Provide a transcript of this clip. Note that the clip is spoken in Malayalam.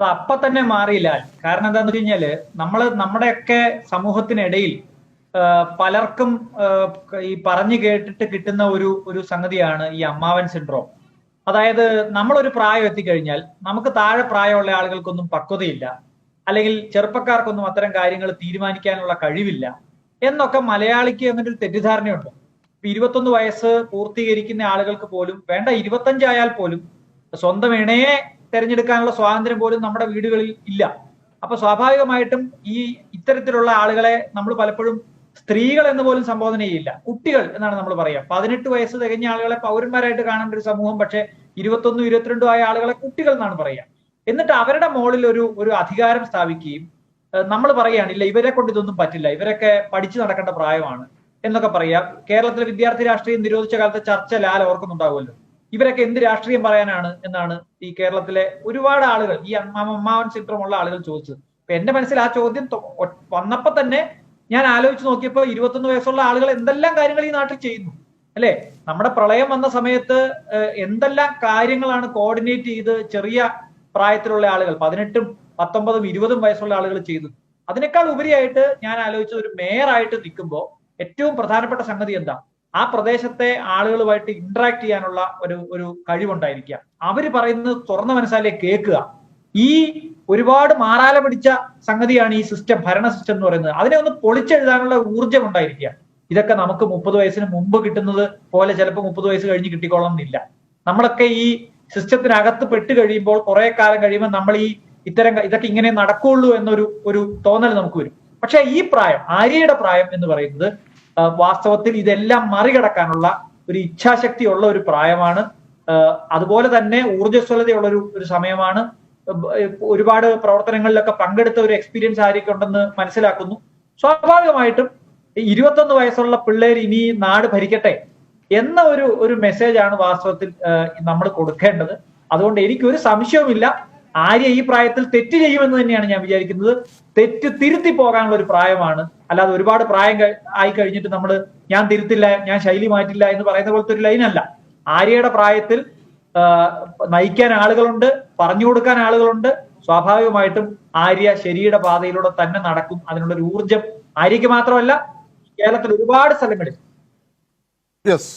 അപ്പൊ തന്നെ മാറിയില്ല. കാരണം എന്താന്ന് വെച്ച് കഴിഞ്ഞാൽ നമ്മൾ നമ്മുടെയൊക്കെ സമൂഹത്തിനിടയിൽ പലർക്കും ഈ പറഞ്ഞു കേട്ടിട്ട് കിട്ടുന്ന ഒരു ഒരു സംഗതിയാണ് ഈ അമ്മാവൻ സിൻഡ്രോം. അതായത് നമ്മളൊരു പ്രായം എത്തിക്കഴിഞ്ഞാൽ നമുക്ക് താഴെ പ്രായമുള്ള ആളുകൾക്കൊന്നും പക്വതയില്ല. അല്ലെങ്കിൽ ചെറുപ്പക്കാർക്കൊന്നും അത്തരം കാര്യങ്ങൾ തീരുമാനിക്കാനുള്ള കഴിവില്ല. എന്നൊക്കെ മലയാളിക്ക് അങ്ങനെ ഒരു തെറ്റിദ്ധാരണയുണ്ട്. ഇപ്പൊ ഇരുപത്തൊന്ന് വയസ്സ് പൂർത്തീകരിക്കുന്ന ആളുകൾക്ക് പോലും വേണ്ട ഇരുപത്തഞ്ചായാൽ പോലും സ്വന്തം ഇണയെ തെരഞ്ഞെടുക്കാനുള്ള സ്വാതന്ത്ര്യം പോലും നമ്മുടെ വീടുകളിൽ ഇല്ല. അപ്പൊ സ്വാഭാവികമായിട്ടും ഈ ഇത്തരത്തിലുള്ള ആളുകളെ നമ്മൾ പലപ്പോഴും സ്ത്രീകൾ എന്ന് പോലും സംബോധന ചെയ്യില്ല. കുട്ടികൾ എന്നാണ് നമ്മൾ പറയുക. പതിനെട്ട് വയസ്സ് തികഞ്ഞ ആളുകളെ പൗരന്മാരായിട്ട് കാണേണ്ട ഒരു സമൂഹം പക്ഷെ ഇരുപത്തൊന്നും ഇരുപത്തിരണ്ടും ആയ ആളുകളെ കുട്ടികൾ എന്നാണ് പറയുക. എന്നിട്ട് അവരുടെ മോളിൽ ഒരു ഒരു അധികാരം സ്ഥാപിക്കുകയും നമ്മൾ പറയുകയാണ് ഇല്ല ഇവരെ കൊണ്ട് ഇതൊന്നും പറ്റില്ല. ഇവരൊക്കെ പഠിച്ചു നടക്കേണ്ട പ്രായമാണ് എന്നൊക്കെ പറയാം കേരളത്തിലെ വിദ്യാർത്ഥി രാഷ്ട്രീയം നിരോധിച്ച കാലത്തെ ചർച്ച ലാൽ ഓർക്കുന്നുണ്ടാവുമല്ലോ. ഇവരൊക്കെ എന്ത് രാഷ്ട്രീയം പറയാനാണ് എന്നാണ് ഈ കേരളത്തിലെ ഒരുപാട് ആളുകൾ ഈ അമ്മാ- അമ്മാവൻ ചിത്രമുള്ള ആളുകൾ ചോദിച്ചത്. അപ്പൊ എന്റെ മനസ്സിൽ ആ ചോദ്യം വന്നപ്പോ തന്നെ ഞാൻ ആലോചിച്ച് നോക്കിയപ്പോൾ ഇരുപത്തൊന്ന് വയസ്സുള്ള ആളുകൾ എന്തെല്ലാം കാര്യങ്ങൾ ഈ നാട്ടിൽ ചെയ്യുന്നു അല്ലെ? നമ്മുടെ പ്രളയം വന്ന സമയത്ത് എന്തെല്ലാം കാര്യങ്ങളാണ് കോർഡിനേറ്റ് ചെയ്ത് ചെറിയ പ്രായത്തിലുള്ള ആളുകൾ പതിനെട്ടും പത്തൊമ്പതും ഇരുപതും വയസ്സുള്ള ആളുകൾ ചെയ്തു. അതിനേക്കാൾ ഉപരിയായിട്ട് ഞാൻ ആലോചിച്ചത് ഒരു മേയറായിട്ട് നിൽക്കുമ്പോൾ ഏറ്റവും പ്രധാനപ്പെട്ട സംഗതി എന്താ? ആ പ്രദേശത്തെ ആളുകളുമായിട്ട് ഇന്ററാക്ട് ചെയ്യാനുള്ള ഒരു ഒരു കഴിവുണ്ടായിരിക്കുക. അവർ പറയുന്നത് തുറന്ന മനസ്സാലേ കേൾക്കുക. ഈ ഒരുപാട് മാറാല പിടിച്ച സംഗതിയാണ് ഈ സിസ്റ്റം ഭരണ സിസ്റ്റം എന്ന് പറയുന്നത്. അതിനെ ഒന്ന് പൊളിച്ചെഴുതാനുള്ള ഊർജം ഉണ്ടായിരിക്കുക. ഇതൊക്കെ നമുക്ക് മുപ്പത് വയസ്സിന് മുമ്പ് കിട്ടുന്നത് പോലെ ചിലപ്പോൾ മുപ്പത് വയസ്സ് കഴിഞ്ഞ് കിട്ടിക്കോളണം എന്നില്ല നമ്മളൊക്കെ ഈ സിസ്റ്റത്തിനകത്ത് പെട്ട് കഴിയുമ്പോൾ കുറെ കാലം കഴിയുമ്പോൾ നമ്മൾ ഈ ഇത്തരം ഇതൊക്കെ ഇങ്ങനെ നടക്കുള്ളൂ എന്നൊരു ഒരു തോന്നൽ നമുക്ക് വരും. പക്ഷെ ഈ പ്രായം ആര്യയുടെ പ്രായം എന്ന് പറയുന്നത് വാസ്തവത്തിൽ ഇതെല്ലാം മറികടക്കാനുള്ള ഒരു ഇച്ഛാശക്തി ഉള്ള ഒരു പ്രായമാണ്. അതുപോലെ തന്നെ ഊർജസ്വലതയുള്ള ഒരു ഒരു സമയമാണ് ഒരുപാട് പ്രവർത്തനങ്ങളിലൊക്കെ പങ്കെടുത്ത ഒരു എക്സ്പീരിയൻസ് ആയിരിക്കും ഉണ്ടെന്ന് മനസ്സിലാക്കുന്നു. സ്വാഭാവികമായിട്ടും ഇരുപത്തൊന്ന് വയസ്സുള്ള പിള്ളേർ ഇനി നാട് ഭരിക്കട്ടെ എന്ന ഒരു ഒരു മെസ്സേജ് ആണ് വാസ്തവത്തിൽ നമ്മൾ കൊടുക്കേണ്ടത്. അതുകൊണ്ട് എനിക്ക് ഒരു സംശയവുമില്ല. ആര്യ ഈ പ്രായത്തിൽ തെറ്റ് ചെയ്യുമെന്ന് തന്നെയാണ് ഞാൻ വിചാരിക്കുന്നത്. തെറ്റ് തിരുത്തി പോകാനുള്ള ഒരു പ്രായമാണ്. അല്ലാതെ ഒരുപാട് പ്രായം ആയി കഴിഞ്ഞിട്ട് നമ്മൾ ഞാൻ തിരുത്തില്ല ഞാൻ ശൈലി മാറ്റില്ല എന്ന് പറയുന്ന പോലത്തെ ഒരു ലൈനല്ല ആര്യയുടെ പ്രായത്തിൽ നയിക്കാൻ ആളുകളുണ്ട് പറഞ്ഞു കൊടുക്കാൻ ആളുകളുണ്ട്. സ്വാഭാവികമായിട്ടും ആര്യ ശരിയുടെ പാതയിലൂടെ തന്നെ നടക്കും. അതിനുള്ള ഒരു ഊർജം ആര്യക്ക് മാത്രമല്ല കേരളത്തിൽ ഒരുപാട് സ്ഥലങ്ങളിൽ. യെസ്